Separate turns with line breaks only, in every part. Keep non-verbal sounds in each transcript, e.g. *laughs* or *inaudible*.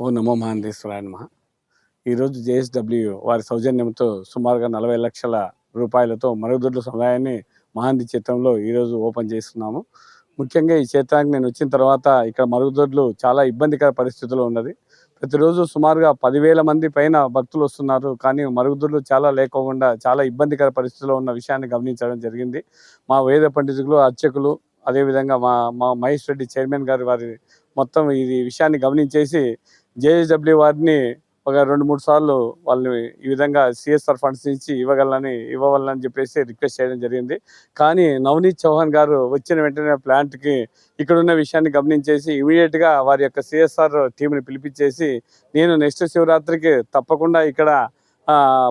ఓ నమో మహేశ్వరాయ నమ. ఈరోజు జేఎస్డబ్ల్యూ వారి సౌజన్యంతో సుమారుగా నలభై లక్షల రూపాయలతో మరుగుదొడ్ల సముదాయాన్ని మహాంది చిత్రంలో ఈరోజు ఓపెన్ చేస్తున్నాము. ముఖ్యంగా ఈ క్షేత్రానికి నేను వచ్చిన తర్వాత ఇక్కడ మరుగుదొడ్లు చాలా ఇబ్బందికర పరిస్థితిలో ఉన్నది. ప్రతిరోజు సుమారుగా పదివేల మంది పైన భక్తులు వస్తున్నారు. కానీ మరుగుదొడ్లు చాలా లేకోకుండా చాలా ఇబ్బందికర పరిస్థితిలో ఉన్న విషయాన్ని గమనించడం జరిగింది. మా వేద పండితులు అర్చకులు అదేవిధంగా మా మా మహేష్ రెడ్డి చైర్మన్ గారి వారి మొత్తం ఇది విషయాన్ని గమనించేసి జేఎస్డబ్ల్యూ వారిని ఒక రెండు మూడు సార్లు వాళ్ళని ఈ విధంగా సిఎస్ఆర్ ఫండ్స్ నుంచి ఇవ్వగలని ఇవ్వవాలని చెప్పేసి రిక్వెస్ట్ చేయడం జరిగింది. కానీ నవనీత్ చౌహాన్ గారు వచ్చిన వెంటనే ప్లాంట్కి ఇక్కడ ఉన్న విషయాన్ని గమనించేసి ఇమీడియట్గా వారి యొక్క సిఎస్ఆర్ టీంని పిలిపించేసి నేను నెక్స్ట్ శివరాత్రికి తప్పకుండా ఇక్కడ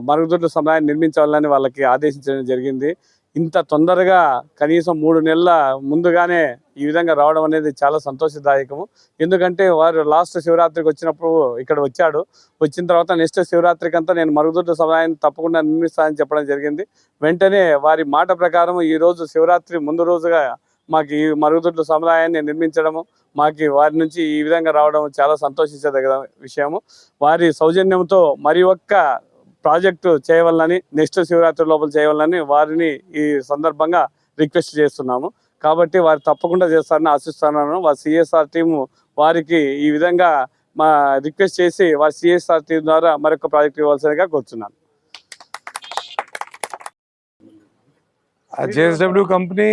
మరుగుదొడ్ల సమయాన్ని నిర్మించాలని వాళ్ళకి ఆదేశించడం జరిగింది. ఇంత తొందరగా కనీసం మూడు నెలల ముందుగానే ఈ విధంగా రావడం అనేది చాలా సంతోషదాయకము. ఎందుకంటే వారు లాస్ట్ శివరాత్రికి వచ్చినప్పుడు ఇక్కడ వచ్చాడు. వచ్చిన తర్వాత నెక్స్ట్ శివరాత్రికి అంతా నేను మరుగుదొడ్ల సమయాన్ని తప్పకుండా నిర్మిస్తానని చెప్పడం జరిగింది. వెంటనే వారి మాట ప్రకారం ఈ రోజు శివరాత్రి ముందు రోజుగా మాకు ఈ మరుగుదొడ్ల సముదాయాన్ని నిర్మించడము మాకు వారి నుంచి ఈ విధంగా రావడం చాలా సంతోషించదగిన విషయము. వారి సౌజన్యంతో మరి ఒక్క ప్రాజెక్టు చేయవాలని నెక్స్ట్ శివరాత్రి లోపల చేయవాలని వారిని ఈ సందర్భంగా రిక్వెస్ట్ చేస్తున్నాము. కాబట్టి వారు తప్పకుండా చేస్తారని ఆశిస్తున్నాను. వారి సిఎస్ఆర్ టీము వారికి ఈ విధంగా మా రిక్వెస్ట్ చేసి వారి సిఎస్ఆర్ టీం ద్వారా మరొక ప్రాజెక్ట్ ఇవ్వాల్సిందిగా కోరుతున్నాను
JSW company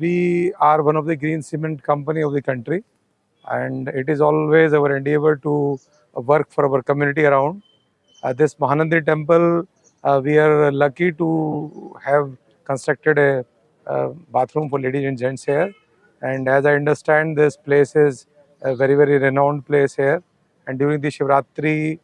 we are one of the green cement company of the country and it is always our endeavour to work for our community around this Mahanandi temple we are lucky to have constructed a bathroom for ladies and gents here. And as I understand, this place is a very very renowned place here. And during the Shivratri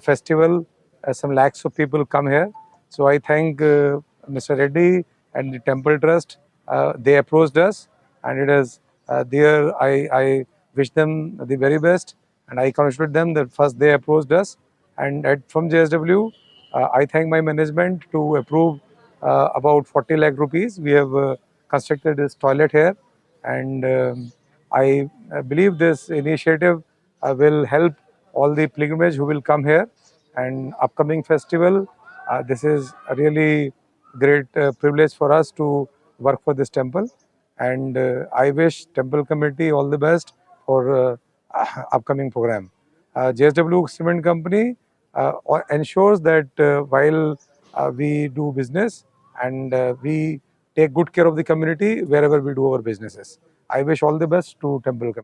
festival, uh, some lakhs of people come here. So I thank uh, Mr. Reddy and the temple trust uh, they approached us and it is uh, there I, I wish them the very best and i congratulate them that first they approached us and at, from jsw uh, i thank my management to approve uh, about 40 lakh rupees we have uh, constructed this toilet here. And um, i uh, believe this initiative uh, will help all the pilgrimage who will come here. And upcoming festival uh, this is a really great uh, privilege for us to work for this temple. And uh, i wish temple committee all the best for uh, *laughs* upcoming program. Uh, jsw cement company uh, ensures that uh, while uh, we do business and uh, we take good care of the community wherever we do our businesses. I wish all the best to temple